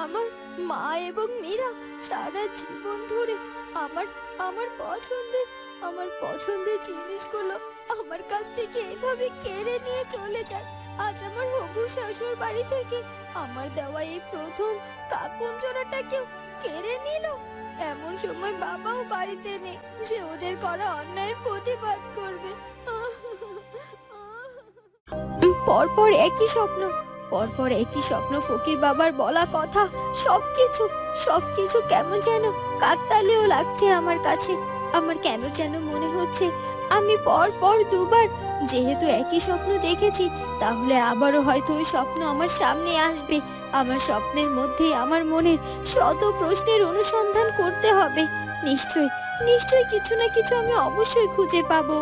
আমার মা এবং মীরা সারা জীবন ধরে আমার আমার পছন্দের আমার পছন্দের জিনিসগুলো আমার কাছ থেকে এভাবে কেড়ে নিয়ে চলে যায়। আজ আমার হবু শ্বশুর বাড়ি থেকে আমার দেওয়া এই প্রথম কাকুন জোড়াটাকেও কেড়ে নিল। এমন সময় বাবাও বাড়িতে নেই যে ওদের করা অন্যায়ের প্রতিবাদ করবে। পরপর একই স্বপ্ন। পরপর একই স্বপ্ন ফকির বাবার বলা কথা, সবকিছু সবকিছু কেমন যেন কাকতালীয় লাগছে আমার কাছে। আমার কেন যেন মনে হচ্ছে আমি পর পর দুবার যেহেতু একই স্বপ্ন দেখেছি, তাহলে আবারও হয়তো ওই স্বপ্ন আমার সামনে আসবে। আমার স্বপ্নের মধ্যে আমার মনের শত প্রশ্নের অনুসন্ধান করতে হবে। নিশ্চয় নিশ্চয় কিছু না কিছু আমি অবশ্যই খুঁজে পাবো।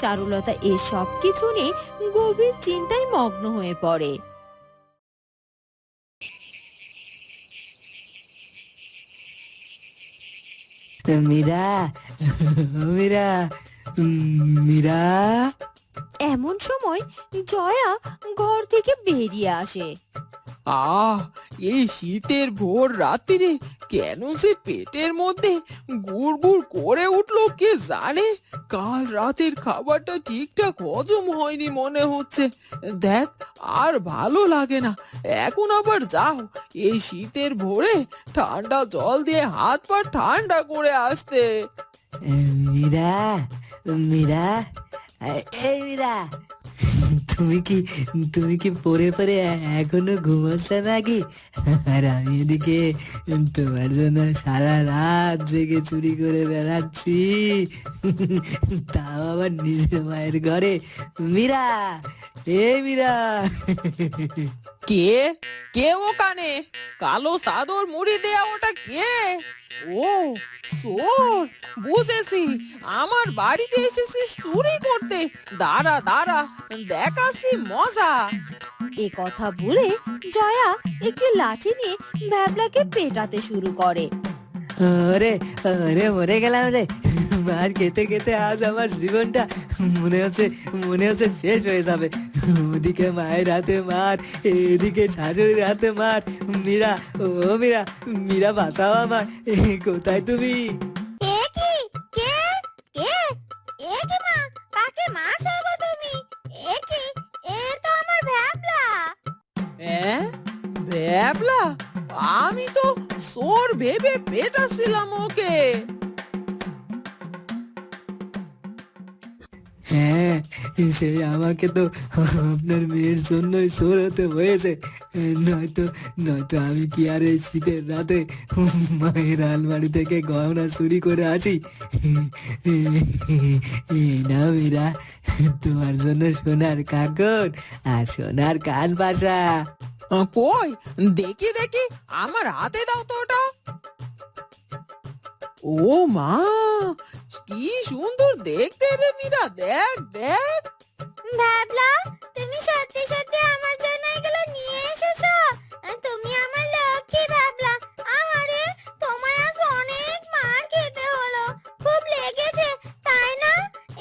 চারুলতা এ সব কিছু নিয়ে গভীর চিন্তায় মগ্ন হয়ে পড়ে। মীরা মীরা মীরা। এমন সময় জয়া ঘর থেকে বেরিয়ে আসে। আহ, এই শীতের ভোর রাত্রিরে কেন সে পেটের মধ্যে গুড়গুড় করে উঠল কে জানে? কাল রাতের খাবারটা ঠিকঠাক হজম হয়নি মনে হচ্ছে। দেখ, আর ভালো লাগে না। এখন আবার যাও, এই শীতের ভোরে ঠান্ডা জল দিয়ে হাত পা ঠান্ডা করে আসতে। মীরা মীরা এই মীরা তুমি কি তুমি কি পরে পরে এখনও ঘুমাচ্ছ নাকি? আর আমি এদিকে তোমার জন্য সারা রাত জেগে চুরি করে বেড়াচ্ছি। তাও আবার নিজের মায়ের ঘরে। মীরা এই মীরা। কে? কে ওখানে? কালো চাদর মুড়ি দেয়া ওটা কে? ও সোর বুঝেছি। আমার বাড়িতে এসেছিস চুরি করতে। দাঁড়া দাঁড়া। দেখাচ্ছি মজা। এ কথা বলে জয়া একটি লাঠি নিয়ে ভ্যাবলাকে পেটাতে শুরু করে। ওরে ওরে মরে গেলাম রে। মার খেতে খেতে আজ আমার জীবনটা মনে হচ্ছে মনে হচ্ছে শেষ হয়ে যাবে। ওদিকে মায়ের হাতে মার, এদিকে শাশুড়ির হাতে মার। মীরা, ও মীরা মীরা বাঁচাও আমার কোথায় তুমি? সেই আমাকে তো আপনার মেয়ের জন্যই চোর হতে হয়েছে। নয়তো নয়তো আমি কি আর এই শীতের রাতে মায়ের আলমারি থেকে গহনা চুরি করে আসি? না মীরা, তোমার জন্য সোনার কাকন আর সোনার কান পাশা কই? দেখি দেখি, আমার হাতে দাও তো ওটা। ও মা কি সুন্দর দেখতে রে মীরা দেখ দেখ। ভ্যাবলা তুমি সত্যি সত্যি আমার জন্য এগুলো নিয়ে এসেছ। তুমি আমার লক্ষ্মী ভ্যাবলা আহারে তোমায় আজ অনেক মার খেতে হলো। খুব লেগেছে তাই না?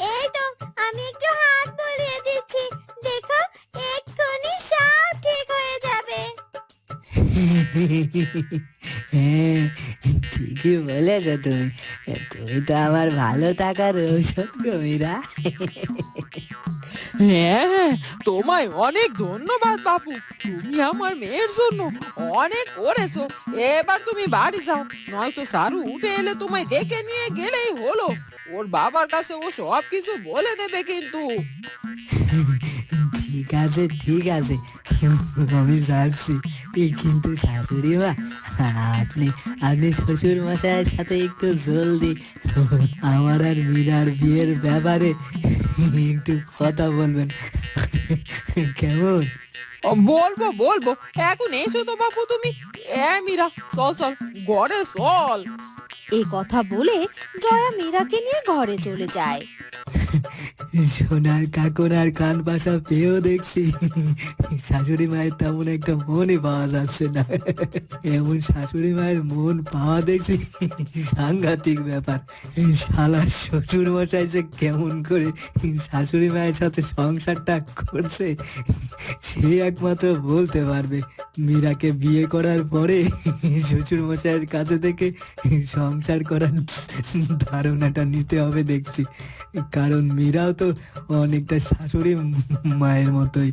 এই তো আমি একটু হাত বুলিয়ে দিচ্ছি। দেখো এক্ষুনি সব ঠিক হয়ে যাবে। হ্যাঁ ঠিকই বলেছ তুমি। তুমি তো আমার ভালো থাকার ঔষধ গো মীরা হ্যাঁ তোমায় অনেক ধন্যবাদ বাপু। তুমি আমার মেয়ের জন্য অনেক করেছ। এবার তুমি বাড়ি যাও নয়তো সারু উঠে এলে তোমায় দেখে নিয়ে গেলেই হলো। ওর বাবার কাছে ও সব কিছু বলে দেবে কিন্তু। ঠিক আছে ঠিক আছে। আমি যাচ্ছি কিন্তু শাশুড়ি মা। আপনি আপনি শ্বশুর মশাইয়ের সাথে একটু জলদি। আমার আর মীরার বিয়ের ব্যাপারে একটু কথা বলবেন। কেমন? বলব বলব। এখন এসো তো বাপু তুমি। এ, মীরা, চল চল। ঘরে চল। এ কথা বলে জয়া মীরাকে নিয়ে ঘরে চলে যায়। সোনার কাকন আর কান পাশা পেয়েও দেখছি। শাশুড়ি মায়ের তেমন একটা মনই পাওয়া যাচ্ছে না। এমন শাশুড়ি মায়ের মন পাওয়া দেখছি। সাংঘাতিক ব্যাপার। শালা শ্বশুর মশাই যে কেমন করে শাশুড়ি মায়ের সাথে সংসারটা করছে, সে একমাত্র বলতে পারবে। মীরাকে বিয়ে করার পরে শ্বশুর মশাইয়ের কাছে থেকে সংসার করার ধারণাটা নিতে হবে দেখছি। কারণ মীরাও তো অনেকটা শাশুড়ি মায়ের মতোই।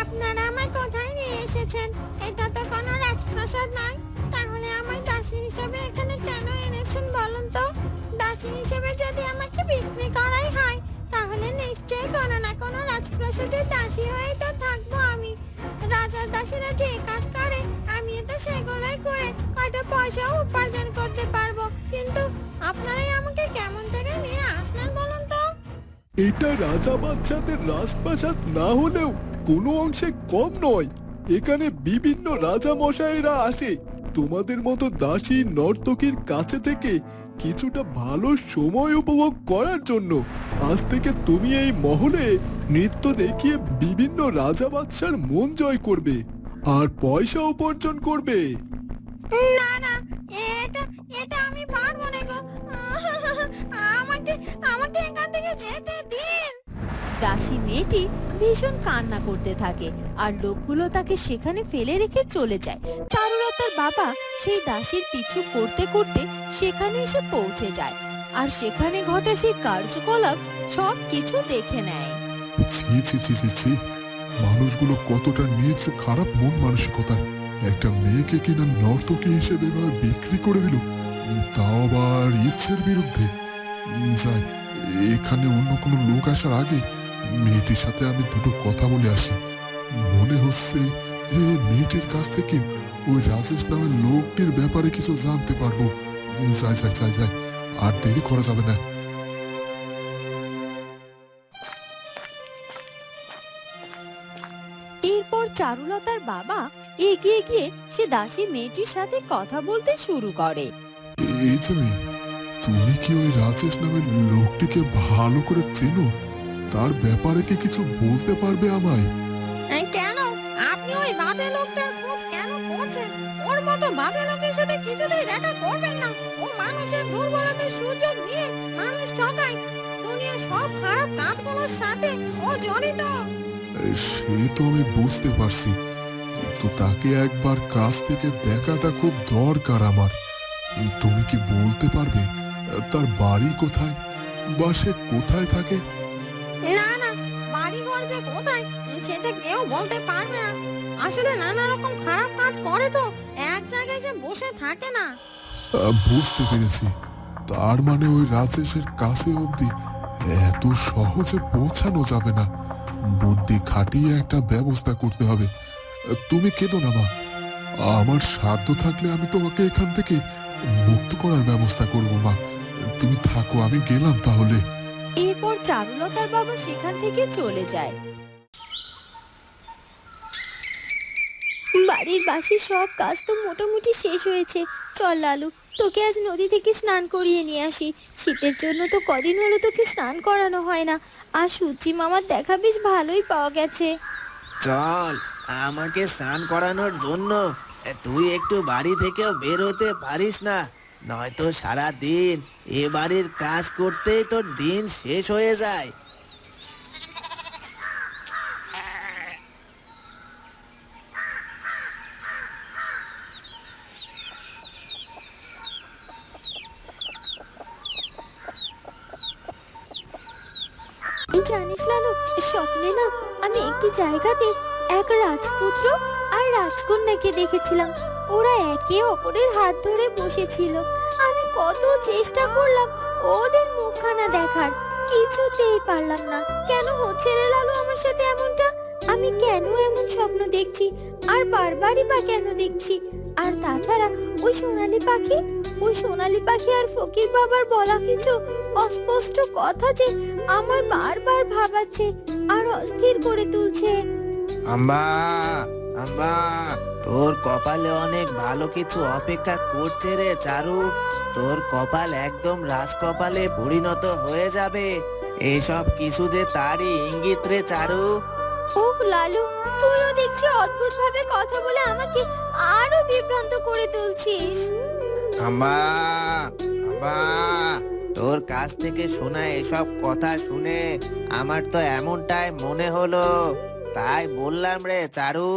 আপনারা আমায় কোথায় নিয়ে এসেছেন। এটা তো কোনো রাজপ্রাসাদ নয়। তাহলে আমায় দাসী হিসেবে এখানে কেন এনেছেন বলুন তো? দাসী হিসেবে যদি আমাকে বিক্রি করাই হয়, তাহলে নিশ্চয়ই কোনো না কোনো রাজপ্রাসাদের দাসী হয়েই রাজা বাচ্চাদের রাজপ্রাসাদ না হলেও কোনো অংশে কম নয়। এখানে বিভিন্ন রাজা মশাইরা আসে। তোমাদের মতো দাসী নর্তকীর কাছে থেকে কিছুটা ভালো সময় উপভোগ করার জন্য আজ থেকে তুমি এই মহলে নৃত্য দেখিয়ে বিভিন্ন রাজা বাদশার মন জয় করবে আর পয়সা উপার্জন করবে। না না, এটা এটা আমি পারব না গো। আমাকে আমাকে এখান থেকে যেতে দিন। দাসী মেয়েটি ভীষণ কান্না করতে থাকে আর লোকগুলো তাকে সেখানে ফেলে রেখে চলে যায়। চারুলতার বাবা সেই দাসীর পিছু করতে করতে সেখানে এসে পৌঁছে যায় আর সেখানে ঘটা সেই কার্যকলাপ সব কিছু দেখে নেয়। ছি ছি ছি ছি ছি, মানুষগুলো কতটা নিচ খারাপ মন মানসিকতা। একটা মেয়েকে কিনা নর্তকী হিসেবে এভাবে বিক্রি করে দিল, তাও আবার ইচ্ছের বিরুদ্ধে। যাই, এখানে অন্য কোনো লোক আসার আগে মেয়েটির সাথে আমি দুটো কথা বলে আসি। মনে হচ্ছে এই মেয়েটির কাছ থেকে ওই রাজেশ নামের লোকটির ব্যাপারে কিছু জানতে পারব। যাই যাই যাই যাই আর দেরি করা যাবে না। এরপর চারুলতার বাবা এগিয়ে গিয়ে সে দাসী মেয়েটির সাথে কথা বলতে শুরু করে। এই যে মেয়ে, তুমি কি ওই রাজেশ নামের লোকটিকে ভালো করে চেনো? তার ব্যাপারে কি কিছু বলতে পারবে আমায়? কেন? আপনি ওই বাজে লোকটার খোঁজ কেন করছেন? ওর মতো বাজে লোকের সাথে কিছুতেই দেখা করবেন না। ও মানুষের দুর্বলতার সুযোগ নিয়ে মানুষ ঠকায়। দুনিয়ার সব খারাপ কাজগুলোর সাথে ও জড়িত। সে তো আমি বুঝতে পারছি কিন্তু তাকে একবার কাছ থেকে দেখাটা খুব দরকার আমার। তুমি কি বলতে পারবে তার বাড়ি কোথায়? বা সে কোথায় থাকে? না না, বাড়ি ঘর যে কোথায়, সেটা কেউ বলতে পারবে না। আসলে নানা রকম খারাপ কাজ করে তো, এক জায়গায় সে বসে থাকে না। বুঝতে পেরেছি। তার মানে ওই রাজেশের কাছে অবধি এত সহজে পৌঁছানো যাবে না। বুদ্ধি খাটিয়ে একটা ব্যবস্থা করতে হবে। তুমি কেঁদো না, মা। আমার সাধ্য থাকলে আমি তোমাকে এখান থেকে মুক্ত করার ব্যবস্থা করব, মা। তুমি থাকো, আমি গেলাম তাহলে। এরপর চারুলতার বাবা সেখান থেকে চলে যায়। বাড়ির বাসির সব কাজ তো মোটামুটি শেষ হয়েছে। চল লালু, তোকে আজ নদী থেকে স্নান করিয়ে নিয়ে আসি। শীতের জন্য তো কদিন হলো তোকে স্নান করানো হয় না। আর সুচি মামার দেখা বেশ ভালোই পাওয়া গেছে। চল, আমাকে স্নান করানোর জন্য। তুই একটু বাড়ি থেকেও বের হতে পারিস না। নয়তো সারা দিন এ বাড়ির কাজ করতেই তোর দিন শেষ হয়ে যায়। জানিস লালু স্বপ্নে না আমি একটি জায়গাতে এক রাজপুত্র আর রাজকন্যাকে দেখেছিলাম। ওরা একে অপরের হাত ধরে বসেছিল। কত চেষ্টা করলাম ওদের মুখখানা দেখার। কিছুতেই পারলাম না। কেন হচ্ছে রে লালু আমার সাথে এমনটা? আমি কেন এমন স্বপ্ন দেখছি? আর বারবারই বা কেন দেখছি? আর তাছাড়া ওই সোনালি পাখি? ওই সোনালি পাখি আর ফকির বাবার বলা কিছু অস্পষ্ট কথা যে আমার বারবার ভাবাচ্ছে আর অস্থির করে তুলছে। আম্মা! আম্মা তোর কপালে অনেক ভালো কিছু অপেক্ষা করছে রে চারু। তোর কপাল একদম রাজকপালে পরিণত হয়ে যাবে। এসব কিছু যে তারই ইঙ্গিত রে চারু। ওহ লালু তুইও দেখছি অদ্ভুত ভাবে কথা বলে আমাকে আরও বিভ্রান্ত করে তুলছিস। আম্মা আম্মা তোর কাছ থেকে শোনা এসব কথা শুনে আমার তো এমনটাই মনে হলো। তাই বললাম রে চারু।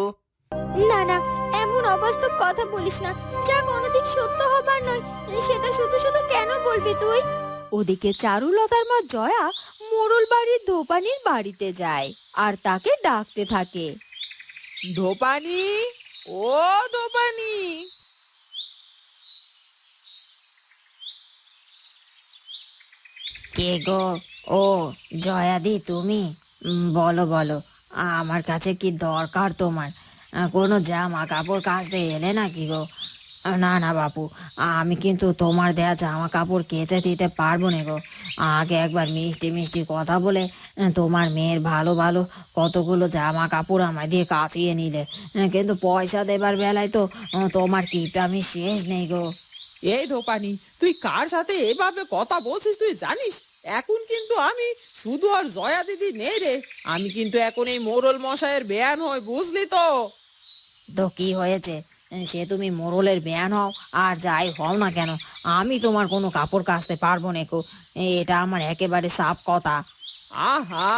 না না এমন অবাস্তব কথা বলিস না। যা কোনোদিন সত্য হবার নয় সেটা শুধু শুধু কেন বলবি তুই? ওদিকে চারুলতার মা জয়া মোড়ল বাড়ির দোপানির বাড়িতে যায় আর তাকে ডাকতে থাকে। ধোপানি? ও ধোপানি! কে গো? ও জয়াদি তুমি? উম, বলো বলো আমার কাছে কি দরকার তোমার? কোনো জামা কাপড় কাচতে এলে নাকি গো? না না, বাপু, আমি কিন্তু তোমার দেয়া জামা কাপড় কেচে দিতে পারব না গো। আগে একবার মিষ্টি মিষ্টি কথা বলে তোমার মেয়ের ভালো ভালো কতগুলো জামা কাপড় আমায় দিয়ে কাচিয়ে নিলে। কিন্তু পয়সা দেবার বেলায় তো তোমার কিপটা আমি শেষ নেই গো। এই ধোপানি, তুই কার সাথে এভাবে কথা বলছিস তুই জানিস? এখন কিন্তু আমি শুধু আর জয়া দিদি নেই রে। আমি কিন্তু এখন এই মোরল মশাইয়ের বেয়ান হই, বুঝলি তো? তো কি হয়েছে? সে তুমি মোরলের বেয়ান হও, আর যাই হও না কেন, আমি তোমার কোনো কাপড় কাচতে পারব না কো, এটা আমার একেবারে সাফ কথা। আহা,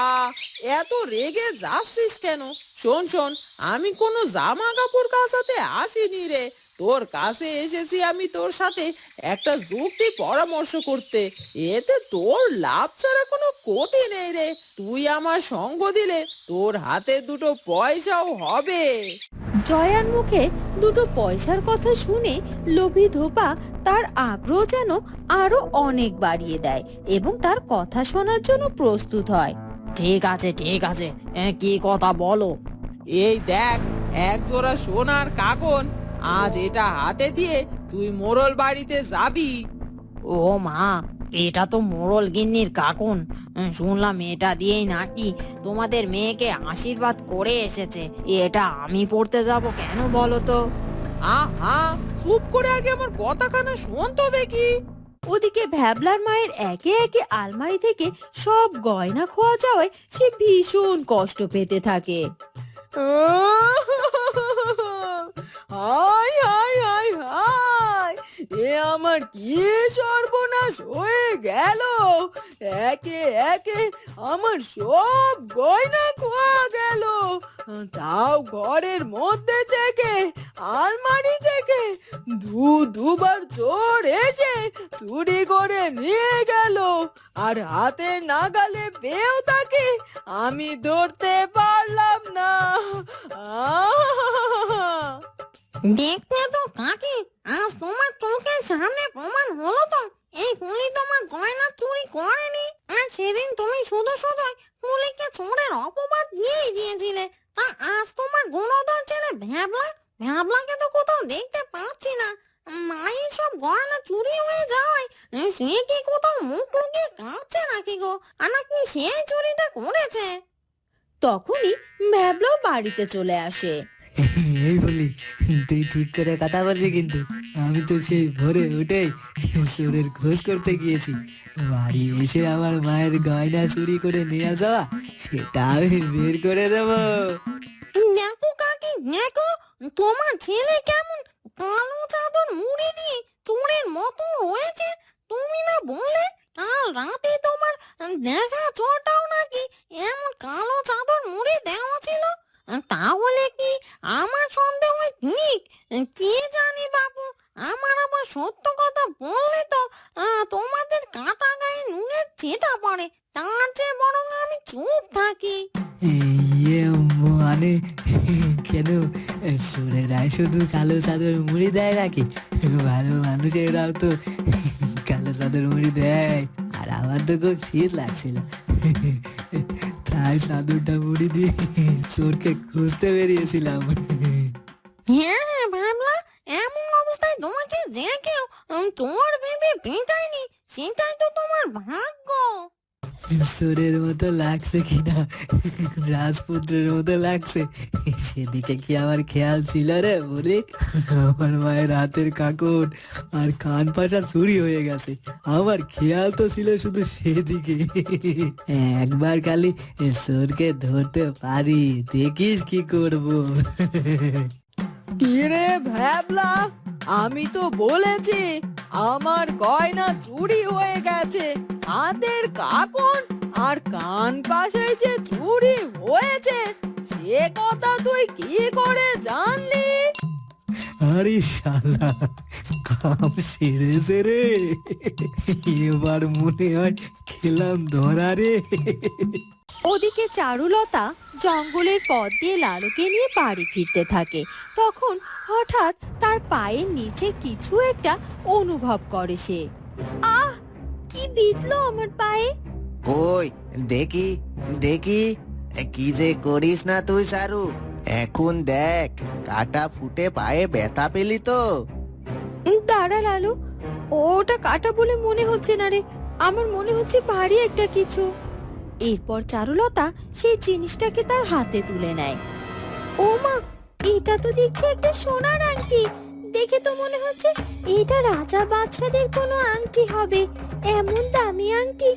এত রেগে যাচ্ছিস কেন? শোন শোন, আমি কোনো জামা কাপড় কাচাতে আসিনি রে। তোর কাছে এসেছি আমি তোর সাথে একটা যুক্তি পরামর্শ করতে। এতে তোর লাভ ছাড়া কোনো ক্ষতি নেই রে। তুই আমার সঙ্গ দিলে তোর হাতে দুটো পয়সাও হবে। জয়ার মুখে দুটো পয়সার কথা শুনে লোভী ধোপা তার আগ্রহ যেন আরও অনেক বাড়িয়ে দেয় এবং তার কথা শোনার জন্য প্রস্তুত হয়। ঠিক আছে ঠিক আছে কি কথা বলো? এই দেখ এক জোড়া সোনার কাকন আজ এটা হাতে দিয়ে তুই মোরল বাড়িতে যাবি। ও মা এটা তো মোরল গিন্নির কাকুন। শুনলাম এটা দিয়েই নাকি তোমাদের মেয়েকে আশীর্বাদ করে এসেছে। এটা আমি পড়তে যাব কেন বলো তো? আহা চুপ করে আগে আমার কথা কথাখানা শোন তো দেখি। ওদিকে ভ্যাবলার মায়ের একে একে আলমারি থেকে সব গয়না খোয়া যাওয়ায় সে ভীষণ কষ্ট পেতে থাকে। হাই হাই হাই হাই। এ আমার কি সর্বনাশ হয়ে গেল? একে একে আমার সব গয়না খোয়া গেল। তাও ঘরের মধ্যে থেকে, আলমারি থেকে দু, দুবার চোর এসে চুরি করে নিয়ে গেল। আর হাতে নাগালে পেয়েও তাকে আমি ধরতে পারলাম না। দেখতে তো কাকি? আজ তোমার চোখের সামনে প্রমাণ হলো তো? এই ফুলি তোমার গয়না চুরি করেনি? আর সেদিন তুমি শুধু শুধু ফুলিকে চোরের অপবাদ দিয়েই দিয়েছিলে। তা আজ তোমার গুণধর ছেলে ভ্যাবলা? ভ্যাবলাকে তো কোথাও দেখতে পাচ্ছি না। মায়ের সব গয়না চুরি হয়ে যাওয়ায় সে কি কোথাও মুখ লুকিয়ে কাঁদছে নাকি গো? আর নাকি সেই চুরিটা করেছে? তখনই ভ্যাবলাও বাড়িতে চলে আসে। এই বলি, তুই ঠিক করে কথা বলবি কিন্তু। আমি তো সেই ভোরে উঠে চোরের খোঁজ করতে গিয়েছি। বাড়ি এসে আমার মায়ের গয়না চুরি করে নিয়ে যাওয়া, সেটা আমি বের করে দেবো। দেখো কাকি দেখো তোমার ছেলে কেমন? কালো চাদর মুড়ি দিয়ে চোরের মতো রয়েছে। তুমি না বললে, কাল রাতে তোমার দেখা চোরটাও নাকি এমন কালো চাদর মুড়ি দেওয়া ছিল? তাহলে কি আমার সন্দেহ ঠিক কে জানি বাবু? আমার আবার সত্য কথা বললে তো তোমাদের কাটা গায়ে নুনের ছেটা পড়ে। তার চেয়ে বরং আমি চুপ থাকি। ইয়ে মানে কেন? চোরেরাই শুধু কালো চাদর মুড়ি দেয় নাকি? ভালো মানুষেরাও তো কালো চাদর মুড়ি দেয়। আর আমার তো খুব শীত লাগছিল। তাই চাদরটা মুড়ি দিয়ে চোরকে খুঁজতে বেরিয়েছিলাম। হ্যাঁ হ্যাঁ ভাবলা, এমন অবস্থায় তোমাকে যে কেউ চোর ভেবে পেটায়নি, সেটাই তো তোমার ভাগ্য। সোরের মতো লাগছে কিনা? রাজপুত্রের মতো লাগছে? সেদিকে কি আমার খেয়াল ছিল রে বলি? আমার মায়ের হাতের কাকড় আর কান পাশা চুরি হয়ে গেছে। আমার খেয়াল তো ছিল শুধু সেদিকে। একবার খালি সোরকে ধরতে পারি। দেখিস কি করব। কিরে ভ্যাবলা, আমি তো বলেছি, আমার গয়না চুরি হয়ে গেছে। হাতের কাকন আর কান পাশে যে চুরি হয়েছে সে কথা তুই কি করে জানলি? আরে শালা কাম সেরেছে রে। এবার মনে হয় খেলাম ধরা রে। ওদিকে চারুলতা জঙ্গলের পথ দিয়ে লালুকে নিয়ে বাড়ি ফিরতে থাকে। তখন হঠাৎ তার পায়ের নিচে কিছু একটা অনুভব করে সে। আহ কি বিঁধলো আমার পায়ে? কই দেখি দেখি কি যে করিস না তুই সারু? এখন দেখ কাটা ফুটে পায়ে ব্যথা পেলি তো। দাঁড়া লালু ওটা কাটা বলে মনে হচ্ছে না রে। আমার মনে হচ্ছে ভারী একটা কিছু। এরপর চারুলতা সেই জিনিসটাকে তার হাতে তুলে নেয়। ও মা এটা তো দেখছি একটা সোনার আংটি। দেখে তো মনে হচ্ছে এটা রাজা বাদশাদের কোনো আংটি হবে। এমন দামি আংটি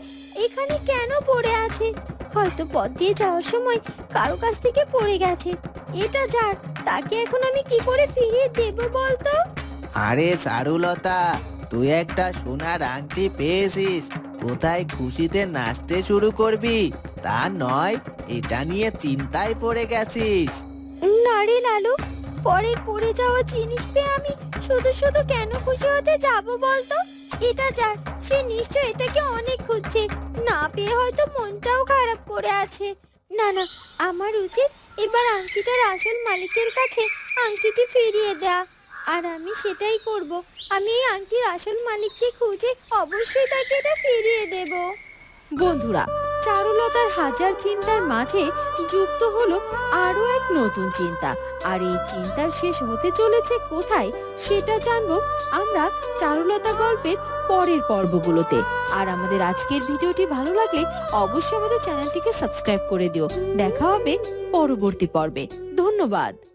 এখানে কেন পড়ে আছে? হয়তো পথ দিয়ে যাওয়ার সময় কারও কাছ থেকে পড়ে গেছে। এটা যার তাকে এখন আমি কি করে ফিরিয়ে দেব বলতো? আরে চারুলতা তুই একটা সোনার আংটি পেয়েছিস। কোথায় খুশিতে নাচতে শুরু করবি? তা নয় এটা নিয়ে চিন্তায় পড়ে গেছিস। না রে লালু পরের পড়ে যাওয়া জিনিস পেয়ে আমি শুধু শুধু কেন খুশি হতে যাব বলতো? এটা যার, সে নিশ্চয় এটাকে অনেক খুঁজছে। না পেয়ে হয়তো মনটাও খারাপ করে আছে। না না, আমার উচিত এবার আংটিটার আসল মালিকের কাছে আংটিটি ফিরিয়ে দেয়া। আর আমি সেটাই করব। আমি এই আংটির আসল মালিককে খুঁজে অবশ্যই তাকে এটা ফিরিয়ে দেব। বন্ধুরা চারুলতার হাজার চিন্তার মাঝে যুক্ত হলো আরও এক নতুন চিন্তা। আর এই চিন্তার শেষ হতে চলেছে কোথায় সেটা জানব আমরা চারুলতা গল্পের পরের পর্বগুলোতে। আর আমাদের আজকের ভিডিওটি ভালো লাগলে অবশ্যই আমাদের চ্যানেলটিকে সাবস্ক্রাইব করে দিও। দেখা হবে পরবর্তী পর্বে। ধন্যবাদ।